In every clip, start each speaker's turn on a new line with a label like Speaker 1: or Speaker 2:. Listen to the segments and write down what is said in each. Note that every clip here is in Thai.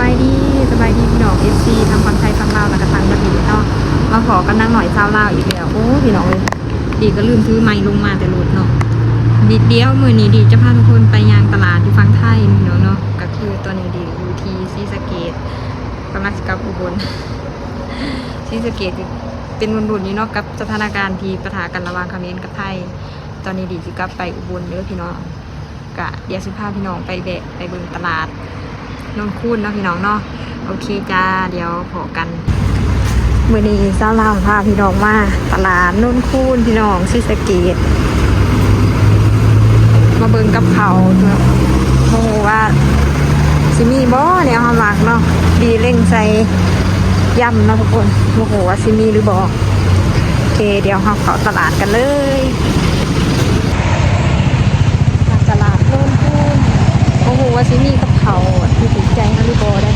Speaker 1: บายดีสบายดีพี่น้องเอฟซีทางฝั่งไทยฝั่งลาวแล้วก็ทางประเทศเนาะมาขอกันนั่งหน่อยเจ้าลาวอีกแล้วโอ้พี่น้องเลยดีก็ลืมซื้อไม้ลงมาแต่รถเนาะดีเดียวมือนี้ดีจะพาทุกคนไปยางตลาดที่ฝั่งไทยพี่น้องเนาะก็คือตอนนี้ดีอยู่ที่ซีสเกตกำลังจะกลับอุบลซีสเกตเป็นวนๆนี้เนาะกับสถานการณ์ที่ปะทะกันระหว่างเขมรกับไทย ตอนนี้ดีสิกลับไปอุบลเด้อพี่น้องกะเดี๋ยวสิพาพี่น้องไปแบะไปเบิ่งตลาด นนคูนเนาะพี่น้องเนาะโอเคจ้าเดี๋ยวพอกันมื่อนี้เจ้าลาพาพี่น้องมาตลาดนนคูนพี่น้องซิสเกตมาเบิงกับเขาเนาะโอ้ว่าซิมีบ่เนี่ยฮามักเนาะดีเร่งใส่ยำเนาะทุกคนโอ้โหว่าซิมีหรือบ่โอเคเดี๋ยวเราเข้าตลาดกันเลยตลาดนนคูนโอ้โหว่าซิมีกับเขา ใจฮาริโบได้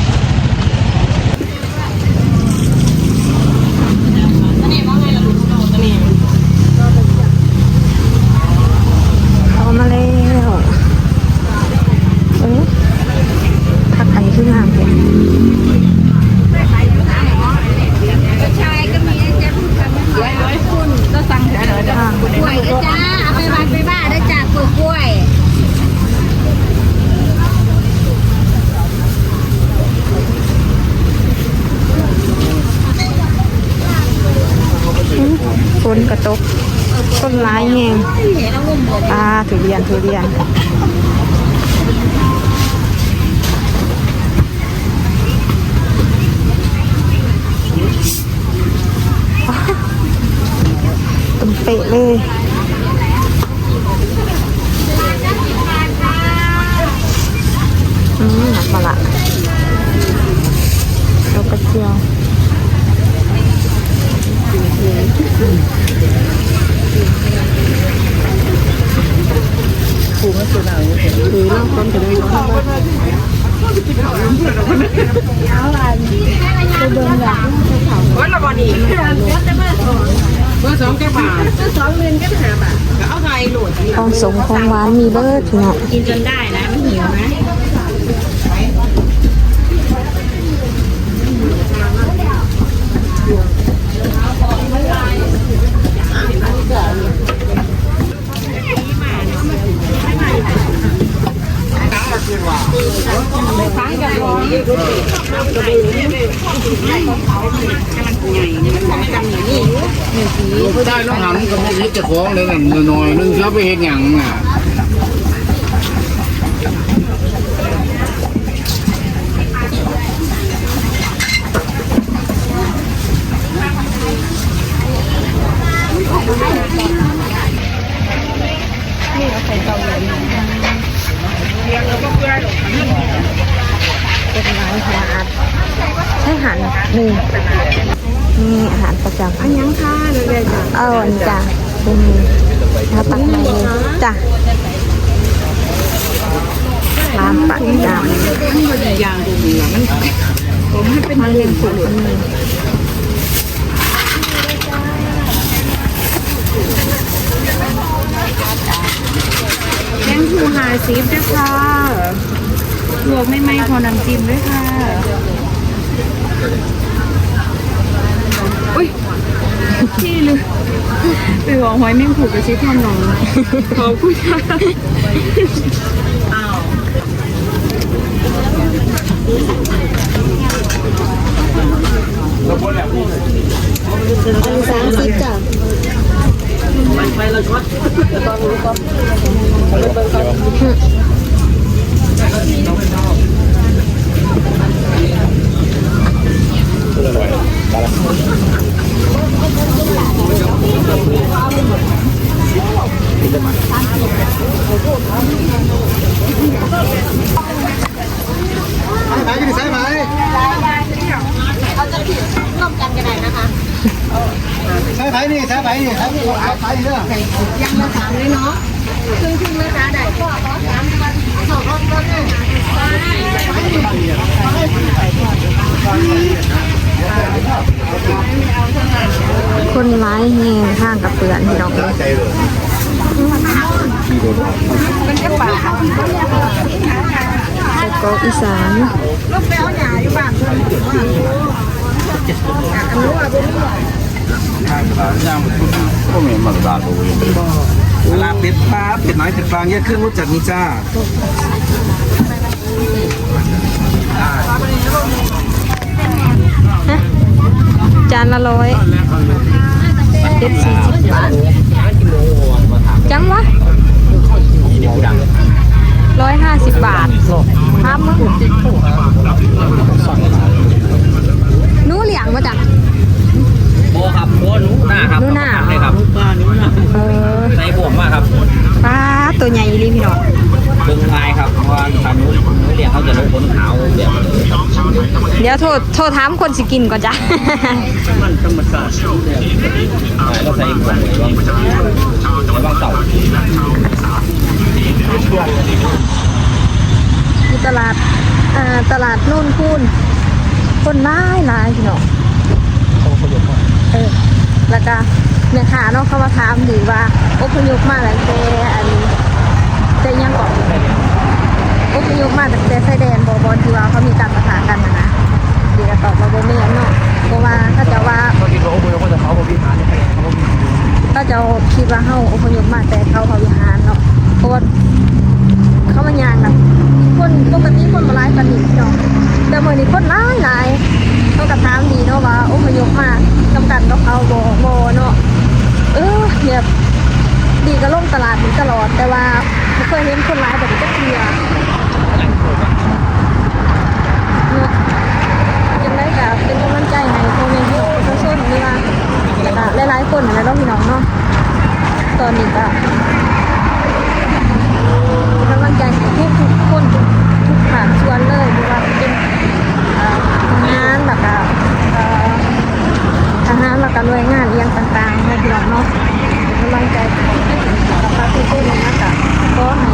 Speaker 1: เอามาแล้วเออผักอันนี้คืองามเพียง
Speaker 2: กล้วยนะจ้าเอาไปวันไปบ้านนะจ้ากล้วยกล้วย
Speaker 1: ฝน กระตกต้นไม้แห้ง
Speaker 2: เห็นแล้วงุ่มหมด
Speaker 1: อ่าทุเรียนทุเรียนตุ่มเปะเลยอืมหนักมาละเรากระเจียว หรือล่างต้นกันเลยเนาะ
Speaker 3: เบอร์สองแก้วบาทเบอร์สองเงินแก้วหาบาทเอาไงโหลด
Speaker 1: ของสมของหวานมีเบิร์ดพี่น้อง
Speaker 3: กินจนได้นะ มันหิวนะ
Speaker 4: ได้ต้องหันกับมือจะคล้องเลยนั่นหน่อยนึงแล้วไปเห็นอย่างน่ะ
Speaker 1: เป็นร้านาหารใช่อาหารนี่นี่งอาหารประจำอันยังค่ะ เลยจ้ะเอออันนี้จ้ะเป็นน้ำปักใบจ้ะร้านปักจำ
Speaker 3: ยางดูดีมันผมให้เป็น
Speaker 1: มันเลี้ยงสุดมันมี
Speaker 3: แกงหูหาซีฟด้วยค่ะลวกไม่ไหมพอน้ำจิ้มด้วยค่ะอุ้ยพี่เลย ไปบอกหอยแมงผูกกับซีทอมน้องขอบคุณค่ะอ้าว
Speaker 1: สามสิบจ้ะ
Speaker 4: ไหนกัน ใช่ไหม
Speaker 2: กินใช่ไหมเขาจะผิดร่วมกันก็ได้นะคะ
Speaker 4: ใช่ไหมนี่ใช่ไหมนี่ใช่ไหมใช่เนี่ย
Speaker 2: ยังละสามเลยเนาะครึ่งครึ่งนะคะได้ก็ขอสามวันสองรอบก็ได้
Speaker 1: คนร้ายแห่ห้างกับเปื่อนพี่น้องเลย
Speaker 4: ใจเลย
Speaker 1: เป็น กระป๋ากรอกอีสาน
Speaker 2: ลูกแป้วหยาอยู่บ้านเพิ่นอันนู้นอะบ่มี
Speaker 4: ย่างก็มีมันตาตัวเอง
Speaker 5: เวลาเป็ดปลาเป็ดน้อยเป็ดกลางแยกเครื่องรู้จักนี่จ้า
Speaker 1: จานละร้อยเด็ดสี่สิบบาทจังวะ ร้อยห้าสิบบาทครับมึงหนูเหลียงมาจาก
Speaker 6: โบครับโบหนูหน้าครับ
Speaker 1: หนูหน้า
Speaker 6: เลยครับ
Speaker 1: เออ
Speaker 6: ใส่บวกมากครับ
Speaker 1: ป้าตัวใหญ่อีหลีพี่น้อง
Speaker 6: เบิ่งลายครับเพราะว่าทางนู้นนู้นเรียกเขาจะลงบนขาวแบบ
Speaker 1: เดี๋ยวโทษโทษถามคนสิกินก่อนจ้ะ
Speaker 6: ก็ใส่บวกเลยว่าในบางเต่า
Speaker 1: อยู่ตลาดอ่าตลาดนุ่นคูนคนร้ายหลายพี่น้องเออแล้วก็แม่ยค้าเนาะเขามาถามดีว่าอพยพมาตั้งแต่อันแต่ยังก่อนอพยพมาแต่ชายแดนบอบอที่ว่าเขามีการประทะกันนะนะดีก็ตอบมาโบเมียนเนาะเพราะว่าถ้าจะว่าก็จะคิดว่าเฮาอพยพมาแต่เขาเขาวิหารเนาะ เพราะว่าเขามายางแบบคนปกติคนมาไล่กันนี่เนาะแต่เมื่อนี้คนร้ายหลายเขากระทามดีเนาะว่าโอ้พยพมาจำกัดกับเขาโบโบเนาะเออแบบดีก็ล่มตลาดนี้ตลอด แต่ว่าไม่เคยเห็นคนร้ายแบบนี้จะเทียยังได้กับเป็นกำลังใจให้พ่อแม่พี่น้องประชาชนเว่าหลายๆคนนะเนาะพี่น้องเนาะตอนนี้ก็ำลังใจของทุกทุกๆคนทุกทุกภาคส่วนเลยไม่ว่าจะเป็นเอ่อทหารแบบก็เอ่อทหารแล้วก็หน่วยงานเอียงต่างๆให้พี่น้องเนาะเป็นกำลังใจกับพาทุกคนเลยนะคะก็ให้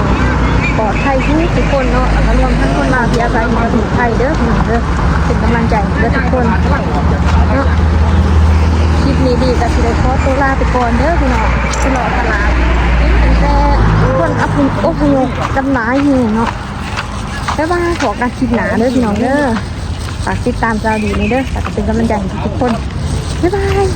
Speaker 1: ปลอดภัย ทุกคนเนาะแล้วก็รวมทั้งคนลาวที่อาศัยอยู่ประเทศไทยเด้อพี่น้องเด้อเป็นกำลังใจเด้อทุกคนเนาะคลิปนี้ดีก็สิได้ขอตัวลาไปก่อนเด้อพี่น้องตลอดตลาดแต่คนอพยพอพยพกันหลายอยู่เนาะบ๊ายบายขอการคลิปหนาเด้อพี่น้องเด้อฝากติดตามเราดีเลยเด้อฝากเป็นกำลังใจให้ทุกคนบ๊ายบาย